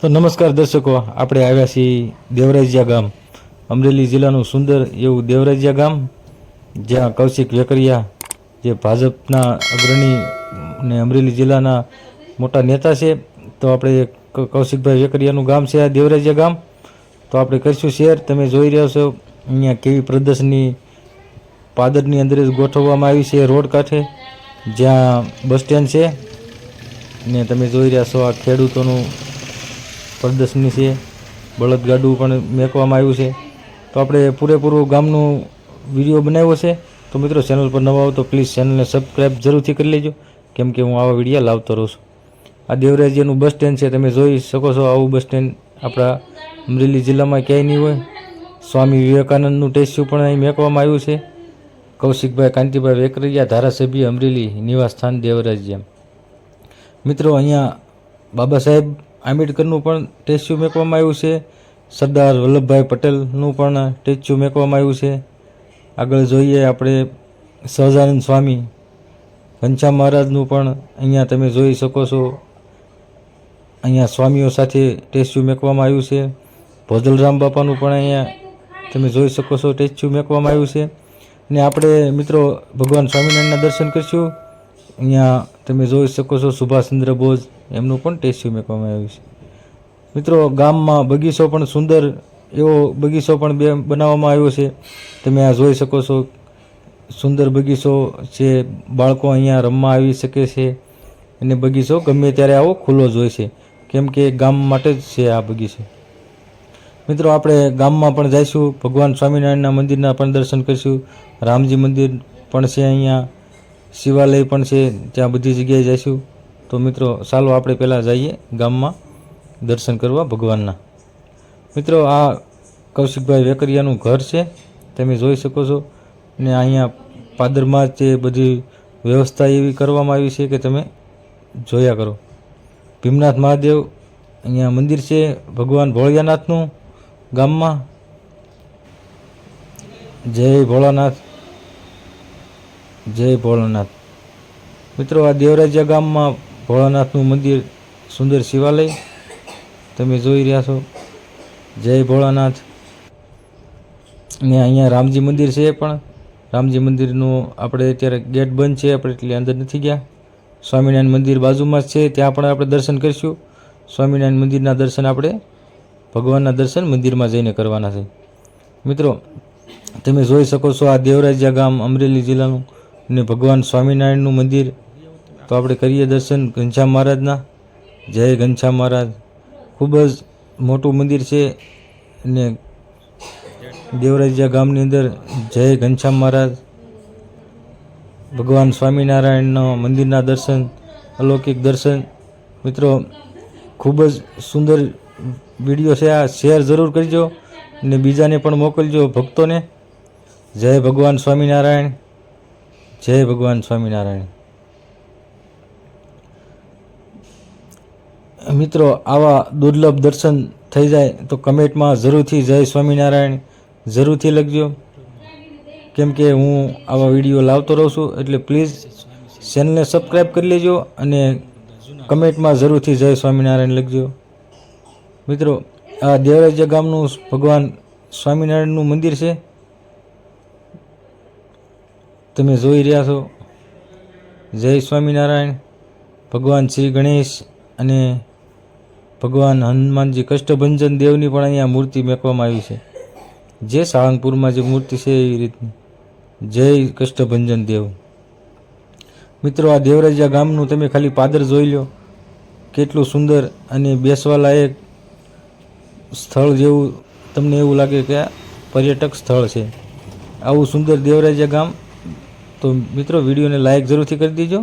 તો નમસ્કાર દર્શકો, આપણે આવ્યા છીએ દેવરાજિયા ગામ, અમરેલી જિલ્લાનું સુંદર એવું દેવરાજિયા ગામ, જ્યાં કૌશિક વેકરિયા, જે ભાજપના અગ્રણી ને અમરેલી જિલ્લાના મોટા નેતા છે, તો આપણે કૌશિકભાઈ વેકરિયાનું ગામ છે આ દેવરાજિયા ગામ. તો આપણે કરીશું શેર, તમે જોઈ રહ્યા છો, અહીંયા કેવી પ્રદર્શની પાદરની અંદર જ ગોઠવવામાં આવી છે રોડ કાંઠે, જ્યાં બસ સ્ટેન્ડ છે. ને તમે જોઈ રહ્યા છો આ ખેડૂતોનું પ્રદર્શની છે, બળદગાડું પણ મેકવામાં આવ્યું છે. તો આપણે પૂરેપૂરું ગામનું વીડિયો બનાવ્યો છે. તો મિત્રો ચેનલ પર નવા આવો તો પ્લીઝ ચેનલને સબસ્ક્રાઈબ જરૂરથી કરી લેજો. કેમ કે હું આવા વિડીયા લાવતો રહું છું. આ દેવરાજ્યનું બસ સ્ટેન્ડ છે, તમે જોઈ શકો છો આવું બસ સ્ટેન્ડ આપણા અમરેલી જિલ્લામાં ક્યાંય નહીં હોય. સ્વામી વિવેકાનંદનું ટેસ્યુ પણ અહીં મેકવામાં આવ્યું છે. કૌશિકભાઈ કાંતિભાઈ વેકરૈયા, ધારાસભ્ય અમરેલી નિવાસ સ્થાન દેવરાજ્ય. મિત્રો, અહીંયા બાબા સાહેબ આંબેડકરનું પણ સ્ટેચ્યુ મેકવામાં આવ્યું છે. સરદાર વલ્લભભાઈ પટેલનું પણ સ્ટેચ્યુ મેકવામાં આવ્યું છે. આગળ જોઈએ આપણે સહજાનંદ સ્વામી, ઘનશ્યામ મહારાજનું પણ અહીંયા તમે જોઈ શકો છો. અહીંયા સ્વામીઓ સાથે સ્ટેચ્યુ મેકવામાં આવ્યું છે. ભોજલરામ બાપાનું પણ અહીંયા તમે જોઈ શકો છો સ્ટેચ્યુ મેકવામાં આવ્યું છે. ને આપણે મિત્રો ભગવાન સ્વામિનારાયણના દર્શન કરીશું. અહીંયા તમે જોઈ શકો છો સુભાષચંદ્ર બોઝ એમનું પણ ટેસ્યુ મેકવામાં આવ્યું છે? મિત્રો, ગામમાં બગીચો પણ સુંદર, એવો બગીચો પણ બે બનાવવામાં આવ્યો છે. તમે આ જોઈ શકો છો, સુંદર બગીચો છે, બાળકો અહીંયા રમવા આવી શકે છે. અને બગીચો ગમે ત્યારે આવો ખુલ્લો જ હોય છે. કેમ કે ગામ માટે જ છે આ બગીચો. મિત્રો, આપણે ગામમાં પણ જઈશું, ભગવાન સ્વામિનારાયણના મંદિરના પણ દર્શન કરીશું. રામજી મંદિર પણ છે અહીંયા, શિવાલય પણ છે, ત્યાં બધી જગ્યાએ જઈશું. તો મિત્રો, ચાલો આપણે પહેલાં જઈએ ગામમાં દર્શન કરવા ભગવાનના. મિત્રો, આ કૌશિકભાઈ વેકરિયાનું ઘર છે, તમે જોઈ શકો છો. ને અહીંયા પાદરમાં તે બધી વ્યવસ્થા એવી કરવામાં આવી છે કે તમે જોયા કરો. ભીમનાથ મહાદેવ અહીંયા મંદિર છે, ભગવાન ભોળિયાનાથનું ગામમાં. જય ભોળાનાથ જય ભોળાનાથ. મિત્રો, આ દેવરાજ્યા ગામમાં ભોળાનાથનું મંદિર સુંદર શિવાલય તમે જોઈ રહ્યા છો. જય ભોળાનાથ. ને અહીંયા રામજી મંદિર છે પણ રામજી મંદિરનું આપણે અત્યારે ગેટ બંધ છે, આપણે એટલે અંદર નથી ગયા. સ્વામિનારાયણ મંદિર બાજુમાં જ છે, ત્યાં પણ આપણે દર્શન કરીશું. સ્વામિનારાયણ મંદિરના દર્શન આપણે ભગવાનના દર્શન મંદિરમાં જઈને કરવાના છે. મિત્રો, તમે જોઈ શકો છો આ દેવરાજ્યા ગામ અમરેલી જિલ્લાનું ને ભગવાન સ્વામિનારાયણનું મંદિર તો આપણે કરીએ દર્શન ઘનશ્યામ મહારાજના. જય ઘનશ્યામ મહારાજ. ખૂબ જ મોટું મંદિર છે અને દેવરાજીયા ગામની અંદર જય ઘનશ્યામ મહારાજ. ભગવાન સ્વામિનારાયણનો મંદિરના દર્શન, અલૌકિક દર્શન. મિત્રો, ખૂબ જ સુંદર વીડિયો છે. આ શેર જરૂર કરજો ને બીજાને પણ મોકલજો ભક્તોને. જય ભગવાન સ્વામિનારાયણ. જય ભગવાન સ્વામિનારાયણ. મિત્રો, આવા દુર્લભ દર્શન થઈ જાય તો કમેન્ટમાં જરૂરથી જય સ્વામિનારાયણ જરૂરથી લખજો. કેમ કે હું આવા વીડિયો લાવતો રહું છું, એટલે પ્લીઝ ચેનલને સબસ્ક્રાઈબ કરી લેજો અને કમેન્ટમાં જરૂરથી જય સ્વામિનારાયણ લખજો. મિત્રો, આ દેવરાજ્ય ગામનું ભગવાન સ્વામિનારાયણનું મંદિર છે. તમે જોઈ રહ્યા છો. જય સ્વામિનારાયણ. ભગવાન શ્રી ગણેશ અને ભગવાન હનુમાનજી કષ્ટભંજન દેવની પણ અહીંયા મૂર્તિ મેકવામાં આવી છે. જે સાળંગપુરમાં જે મૂર્તિ છે એવી રીતની. જય કષ્ટભંજન દેવ. મિત્રો, આ દેવરાજા ગામનું તમે ખાલી પાદર જોઈ લો. કેટલું સુંદર અને બેસવા લાયક સ્થળ જેવું તમને એવું લાગે કે આ પર્યટક સ્થળ છે. આવું સુંદર દેવરાજા ગામ. તો મિત્રો, વિડીયોને લાઇક જરૂરથી કરી દેજો.